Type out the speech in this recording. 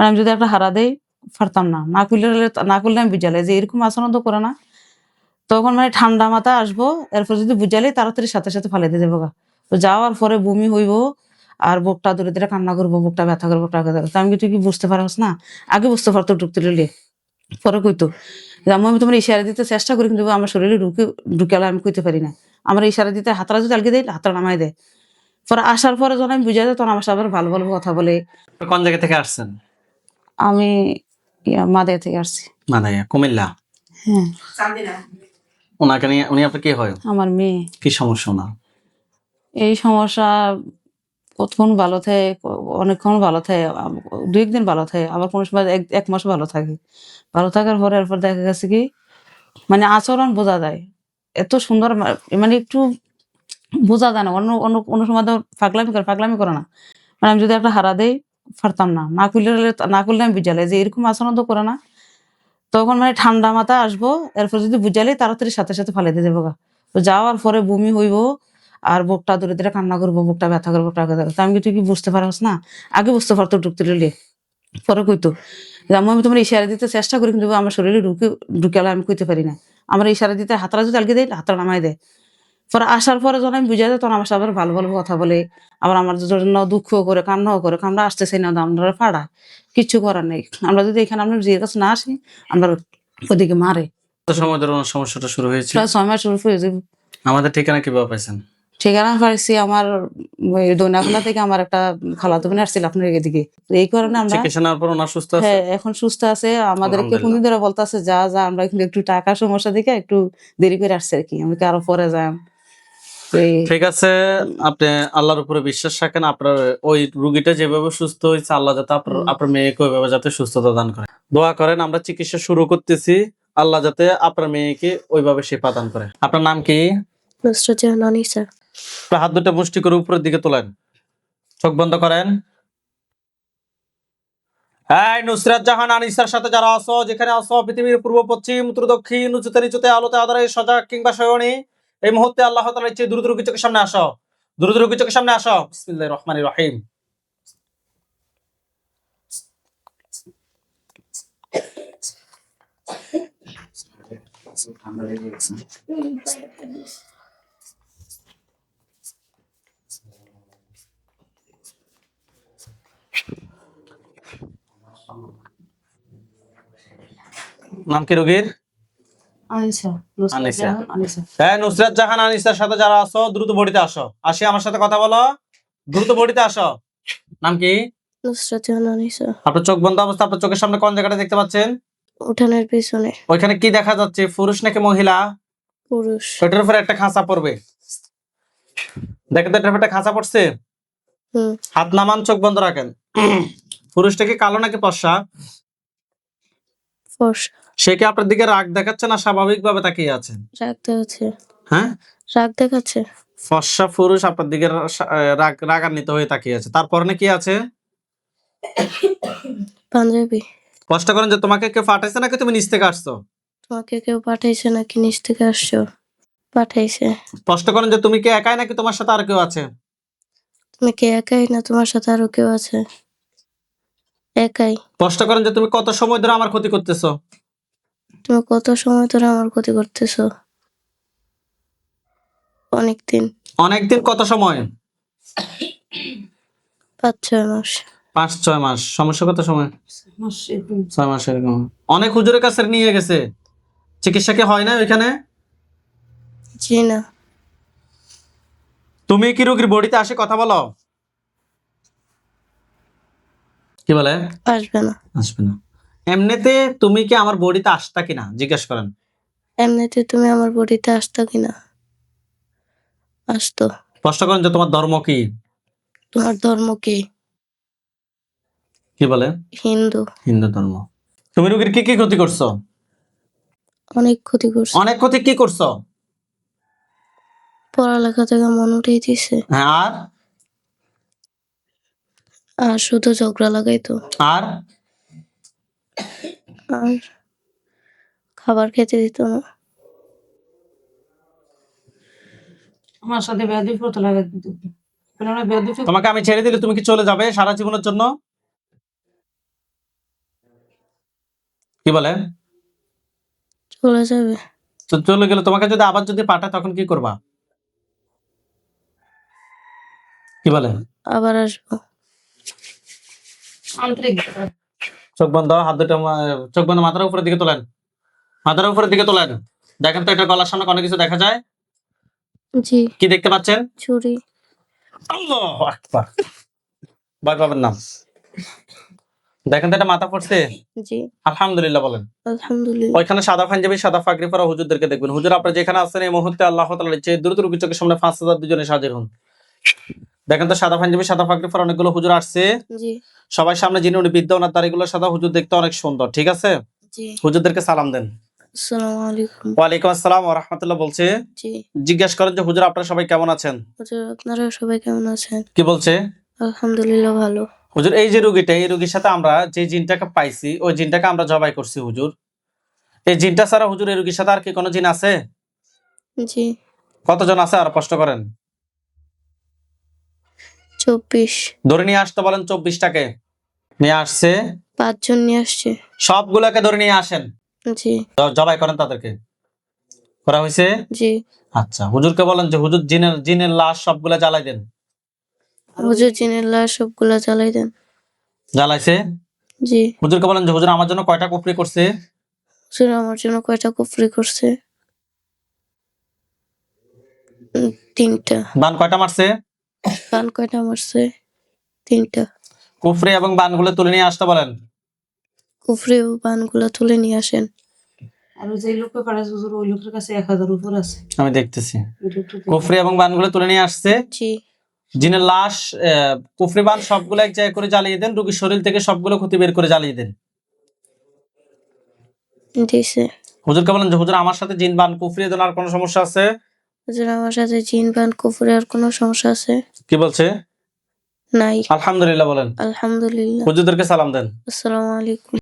মানে আমি যদি একটা হারা দেই, পারতাম না। না করলে না করলে আমি বুঝালে যে এরকম আচরণ তো করে না। তখন মানে ঠান্ডা মাথা আসব, এরপর যদি বুঝালে তাড়াতাড়ি সাথে সাথে ফালাই দিয়ে দেবো গা। তো যাওয়ার পরে বমি হইব, আর বুকটা ধরে ধরে কান্না করব, বুকটা ব্যথা করব ব্যথা করব। আমি তুই কি বুঝতে পারস না? আগে বুঝতে পারতো ঢুকতে লিলে পরে কইতো। আমি তোমার ইশারা দিতে চেষ্টা করি, কিন্তু আমার শরীরে ঢুকে ঢুকালে আমি কইতে পারি না। আমার ইশারা দিতে হাতরা যদি আলগে দেয় হাতটা নামাই দেয়। পরে আসার পরে যখন আমি বুঝাই দেয়, তখন আমার সাথে ভালো ভালো কথা বলে। কোন জায়গা থেকে আসছেন? আমি ইয়া, মাদে থেকে আসছি। মানে কুমিল্লা? হ্যাঁ। ওনাকে নিয়ে উনি আপনার কি হয়? আমার মেয়ে। কি সমস্যা ওনার? এই সমস্যা কতক্ষণ ভালো থাকে অনেকক্ষণ ভালো থাকে আব- দু একদিন ভালো থাকে আবার কোনো সময় এক এক মাস ভালো থাকে। ভালো থাকার পরে এরপর দেখা গেছে কি মানে আচরণ বোঝা যায়। এত সুন্দর মানে একটু বোঝা যায় না অন্য অন্য অন্য সময় তো ফাগলামি করে ফাগলামি করে না। মানে আমি যদি একটা হারা দেই পারতাম না। না করলে না করলে আমি বুঝালে যে এরকম আচরণ তো করে না। তখন মানে ঠান্ডা মাথা আসব, এরপর যদি বুঝালে তাড়াতাড়ি সাথে সাথে ফালাই দিয়ে দেবো গা। তো যাওয়ার পরে বমি হইব আর বুকটা ধরে ধরে কান্না করব, বুকটা ব্যথা করব, বুকটা ব্যথা আমি তুই কি বুঝতে পারস না? আগে বুঝতে পারতো ঢুকতে লিলে পরে কইতো। আমি তোমার ইশারা দিতে চেষ্টা করি, কিন্তু আমার শরীরে ঢুকে ঢুকালে আমি কইতে পারি না। আমার ইশারা দিতে হাতরা যদি আলগে দেয়, হাতরা নামাই দেয়। পরে আসার পরে যখন আমি বুঝাই দেয় তখন আমার সাথে ভালো ভালো কথা বলে। আবার আমার জন্য দুঃখ করে কান্নাও করে আমরা আসতেছি না আমরা পাড়া। কিচ্ছু করার নেই। আমরা যদি এখানে আপনার জিয়ের কাছে না আসি আমরা ওদিকে মারে। সময় ধরে সমস্যাটা শুরু হয়েছে? প্রায় ছয় মাস শুরু হয়ে যাবে আমাদের ঠিকানা কীভাবে পাইছেন? ঠিকানা পাইছি আমার ওই দৈনাখোলা থেকে আমার একটা খালাতো বোন আসছিল আপনার এদিকে। এই কারণে আমরা চিকিৎসা নেওয়ার পর ওনার সুস্থ আছে? হ্যাঁ এখন সুস্থ আছে। আমাদেরকে। কোনদিন ধরে বলতেছে যা যা আমরা কিন্তু একটু টাকা সমস্যা দেখে একটু দেরি করে আসছে আর কি। আমি আরও পরে যাই? ঠিক আছে আপনি আল্লাহর উপরে বিশ্বাস রাখেন আপনার ওই রুগীটা যেভাবে সুস্থ হয়েছে আল্লাহ যাতে আপনার আপনার মেয়েকে ওইভাবে যাতে সুস্থতা দান করে। দোয়া করেন আমরা চিকিৎসা শুরু করতেছি আল্লাহ যাতে আপনার মেয়েকে ওইভাবে সেবা দান করে। আপনার নাম কি? হাত দুটো মুষ্টি করে উপরের দিকে তোলেন। চোখ বন্ধ করেন। হ্যাঁ নুসরাত জাহান আনিসার সাথে যারা আছো যেখানে আছো পৃথিবীর পূর্ব পশ্চিম উত্তর দক্ষিণ উঁচুতে নিচুতে আলোতে আধারে সজাগ কিংবা সয়নি এই মুহূর্তে আল্লাহ তাআলা ইচ্ছে দ্রুত রুগী চোখের সামনে আসো। দ্রুত রুগী চোখের সামনে আসো। বিসমিল্লাহির রহমানির রহিম। নাম কি রোগীর আনিসা নুসরাত আনিসা। জাহান আনিসা হ্যাঁ নুসরাত জাহান আনিসার সাথে যারা আছো দ্রুত বডিতে আসো। আসি আমার সাথে কথা বলো। দ্রুত বডিতে আসো। নাম কি? নুসরাত জাহান আনিসা। আপনার চোখ বন্ধ অবস্থা আপনার চোখের সামনে কোন জায়গাটা দেখতে পাচ্ছেন? উঠানের পিছনে। ওইখানে কি দেখা যাচ্ছে পুরুষ নাকি মহিলা? পুরুষ। উপরে একটা খাঁচা পড়বে। দেখেন তো এটার একটা খাঁচা পড়ছে? হাত নামান চোখ বন্ধ রাখেন। পুরুষটা কি কালো নাকি পশা ফর্সা। সে কি আপনার দিকে রাগ দেখাচ্ছে না স্বাভাবিক ভাবে তাকিয়ে আছেন রাগ দেখাচ্ছে। হ্যাঁ? রাগ দেখাচ্ছে। ফর্সা পুরুষ আপনার দিকে রাগ রাগান্বিত হয়ে তাকিয়ে আছে। তারপর কি আছে? পাঞ্জাবি। কষ্ট করেন যে তোমাকে কেউ পাঠাইছে নাকি তুমি নিচ থেকে আসছো? তোমাকে কেউ পাঠাইছে নাকি নিচ থেকে আসছো? পাঠাইছে। কষ্ট করেন যে তুমি কি একাই নাকি তোমার সাথে আর কেউ আছে? তুমি কি একাই না তোমার সাথে আরও কেউ আছে? একাই। কষ্ট করেন যে তুমি কত সময় ধরে আমার ক্ষতি করতেছো? তুমি কত সময় ধরে আমার ক্ষতি করতেছো? অনেকদিন। অনেকদিন কত সময়? পাঁচ ছয় মাস। পাঁচ ছয় মাস। সমস্যা কত সময়? ছয় মাস এরকম। অনেক হুজুরের কাছে নিয়ে গেছে। চিকিৎসা কি হয় না ওইখানে? জি না। তুমি কি রোগীর বডিতে আসে কথা বলো? কি বলে? আসবে না। আসবে না। এমনিতে তুমি কি আমার বডিতে আসতা কিনা? জিজ্ঞেস করেন। এমনিতে তুমি আমার বডিতে আসতো কিনা? আসতো। কষ্ট করেন যে তোমার ধর্ম কি? তোমার ধর্ম কি? কি বলে? হিন্দু। হিন্দু ধর্ম। তুমি রোগীর কি কি ক্ষতি করছ? অনেক ক্ষতি করছ। অনেক ক্ষতি কি করছ? পড়ালেখা থেকে মন উঠেই দিছে। হ্যাঁ আর? আর শুধু ঝগড়া লাগাইতো। আর? আর খাবার খেতে দিত না। আমার সাথে বেয়াদি করতে লাগে বেয়াদি তোমাকে আমি ছেড়ে দিলে তুমি কি চলে যাবে সারা জীবনের জন্য? কি বলে? চলে যাবে। তো চলে গেলে তোমাকে যদি আবার যদি পাঠায় তখন কি করবা? কি বলে? আবার আসব। চোখ বন্ধ হাত দুটো চোখ বন্ধ মাথার উপরের দিকে তোলেন। মাথার উপরের দিকে তোলেন। দেখেন তো এটা গলার সামনে অনেক কিছু দেখা যায়? জি। কি দেখতে পাচ্ছেন? ছুরি। আল্লাহু আকবার। ভয় পাবেন না। দেখেন তো এটা মাথা পড়ছে? জি। আলহামদুলিল্লাহ বলেন। আলহামদুলিল্লাহ। ওইখানে সাদা পাঞ্জাবি সাদা ফাকরি পরা হুজুরদেরকে দেখবেন। হুজুর আপনারা যেখানে আছেন এই মুহূর্তে আল্লাহ তাআলা ইচ্ছে দ্রুত রুগী চোখের সামনে পাঁচ হাজার দুজনে হাজির হন। দেখেন তো সাদা পাঞ্জাবি সাদা ফাকরি পরা অনেকগুলো হুজুর আসছে। সবাই সামনে যিনি উনি বিদ্যা ওনার দাড়িগুলো সাদা হুজুর দেখতে অনেক সুন্দর ঠিক আছে? হুজুরদেরকে সালাম দেন। ওয়ালাইকুম আসসালাম ওয়া রাহমাতুল্লাহ বলছে। জিজ্ঞেস করেন যে হুজুর আপনারা সবাই কেমন আছেন? হুজুর আপনারা সবাই কেমন আছেন? কি বলছে? আলহামদুলিল্লাহ ভালো। হুজুর এই যে রুগীটা এই রুগীর সাথে আমরা যে জিনটাকে পাইছি ওই জিনটাকে আমরা জবাই করছি হুজুর। এই জিনটা ছাড়া হুজুর এই রুগীর সাথে আর কি কোনো জিন আছে? জি। কতজন আছে আর প্রশ্ন করেন? চব্বিশ। ধরে নিয়ে আসতে বলেন চব্বিশটাকে। নিয়ে আসছে। পাঁচজন নিয়ে আসছে। সবগুলোকে ধরে নিয়ে আসেন। জি। জবাই করেন তাদেরকে। করা হয়েছে? জি। আচ্ছা হুজুরকে বলেন যে হুজুর জিনের জিনের লাশ সবগুলা জ্বালাই দেন। হুজুর জিনের লাশ সবগুলা জ্বালাই দেন। জ্বালাইছে? জি। হুজুরকে বলেন যে হুজুর আমার জন্য কয়টা কুফরি করছে? হুজুর আমার জন্য কয়টা কুফরি করছে? তিনটা। বান কয়টা মারছে? পান কয়টা মারছে তিনটা। কুফরি এবং বানগুলো তুলে নিয়ে আসতে বলেন। কুফরি ও পানগুলা তুলে নিয়ে আসেন। আর ওই যে পাঠাচ্ছে হুজুর ওই লোকটার কাছে এক হাজার উপর আছে। আমি দেখতেছি। কুফরি এবং বানগুলো তুলে নিয়ে আসছে। জি। জিনের লাশ আহ, কুফরি বান সবগুলো এক জায়গায় করে জ্বালিয়ে দেন রুগীর শরীর থেকে সবগুলো ক্ষতি বের করে জ্বালিয়ে দেন। দিছে। হুজুরকে বলেন যে হুজুর আমার সাথে জিন বান কুফরি দেন আর কোনো সমস্যা আছে? হুজুর আমার সাথে জিন পান কুফরি আর কোনো সমস্যা আছে? কি বলছে? নাই। আলহামদুলিল্লাহ বলেন। আলহামদুলিল্লাহ। হুজুরদেরকে সালাম দেন। আসসালামু আলাইকুম।